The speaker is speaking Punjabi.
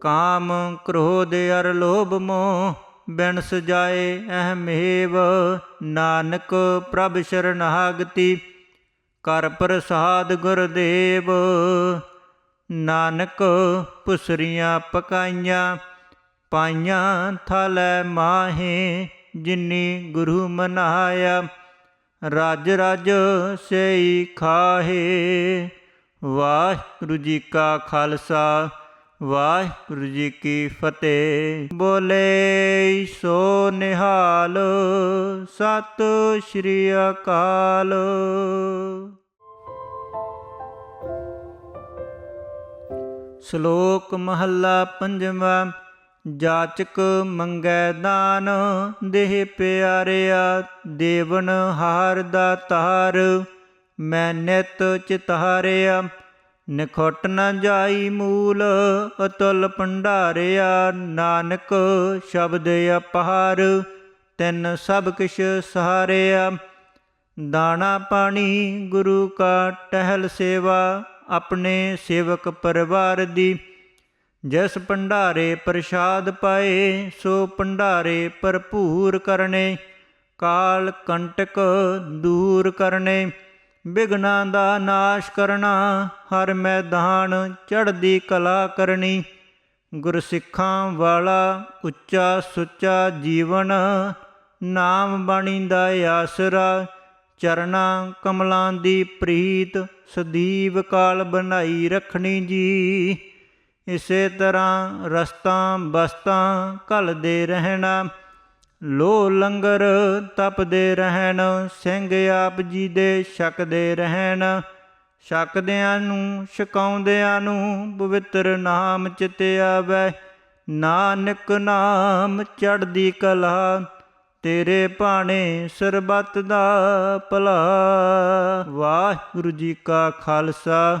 ਕਾਮ ਕ੍ਰੋਧ ਅਰ ਲੋਭ ਮੋਹ ਬਿਨ ਸਜਾਏ ਅਹਮੇਵ। ਨਾਨਕ ਪ੍ਰਭ ਸ਼ਰਨਾਗਤੀ, ਕਰ ਪ੍ਰਸਾਦ ਗੁਰਦੇਵ। ਨਾਨਕ ਪੁਸਰੀਆਂ ਪਕਾਈਆਂ, ਪਾਈਆਂ ਥਲੈ ਮਾਹੇ, ਜਿਨੀ ਗੁਰੂ ਮਨਾਇਆ। ਰਾਜ ਰਾਜ ਸਈ ਖਾਹੇ। ਵਾਹਿਗੁਰੂ ਜੀ ਕਾ ਖਾਲਸਾ ਵਾਹਿਗੁਰੂ ਜੀ ਕੀ ਫਤਿਹ। ਬੋਲੇ ਸੋ ਨਿਹਾਲ, ਸਤਿ ਸ਼੍ਰੀ ਅਕਾਲ। ਸ਼ਲੋਕ ਮਹੱਲਾ ਪੰਜਵਾਂ, ਜਾਚਕ ਮੰਗੈ ਦਾਨ, ਦੇਹ ਪਿਆਰਿਆ ਦੇਵਨ ਹਾਰ ਦਾ ਤਾਰ, ਮੈਂ ਨਿਤ ਚਿਤਾਰਿਆ ਨਿਖਟ ਨ ਜਾਈ ਮੂਲ, ਅਤੁਲ ਭੰਡਾਰਿਆ ਨਾਨਕ, ਸ਼ਬਦ ਅਪਹਾਰ, ਤਿੰਨ ਸਭ ਕਿਛ ਸਹਾਰਿਆ। ਦਾਣਾ ਪਾਣੀ ਗੁਰੂ ਕਾ ਟਹਿਲ ਸੇਵਾ, ਆਪਣੇ ਸੇਵਕ ਪਰਿਵਾਰ ਦੀ। ਜਿਸ ਭੰਡਾਰੇ ਪ੍ਰਸਾਦ ਪਾਏ, ਸੋ ਭੰਡਾਰੇ ਭਰਪੂਰ ਕਰਨੇ। ਕਾਲ ਕੰਟਕ ਦੂਰ ਕਰਨੇ। ਬਿਗਨਾ ਦਾ ਨਾਸ਼ ਕਰਨਾ, ਹਰ ਮੈਦਾਨ ਚੜ੍ਹਦੀ ਕਲਾ ਕਰਨੀ। ਗੁਰਸਿੱਖਾਂ ਵਾਲਾ ਉੱਚਾ ਸੁੱਚਾ ਜੀਵਨ, ਨਾਮ ਬਾਣੀ ਦਾ ਆਸਰਾ। ਚਰਨਾ ਕਮਲਾਂ ਦੀ ਪ੍ਰੀਤ ਸਦੀਵ ਕਾਲ ਬਣਾਈ ਰੱਖਣੀ ਜੀ। ਇਸੇ ਤਰ੍ਹਾਂ ਰਸਤਾਂ ਬਸਤਾਂ ਘਲਦੇ ਰਹਿਣਾ ਲੋ ਲੰਗਰ ਤਪਦੇ ਰਹਿਣ, ਸਿੰਘ ਆਪ ਜੀ ਦੇ ਛਕਦੇ ਰਹਿਣ। ਛਕਦਿਆਂ ਨੂੰ, ਛਕਾਉਂਦਿਆਂ ਨੂੰ ਪਵਿੱਤਰ ਨਾਮ ਚਿਤ ਆਵੈ। ਨਾਨਕ ਨਾਮ ਚੜ੍ਹਦੀ ਕਲਾ, ਤੇਰੇ ਭਾਣੇ ਸਰਬੱਤ ਦਾ ਭਲਾ। ਵਾਹਿਗੁਰੂ ਜੀ ਕਾ ਖਾਲਸਾ।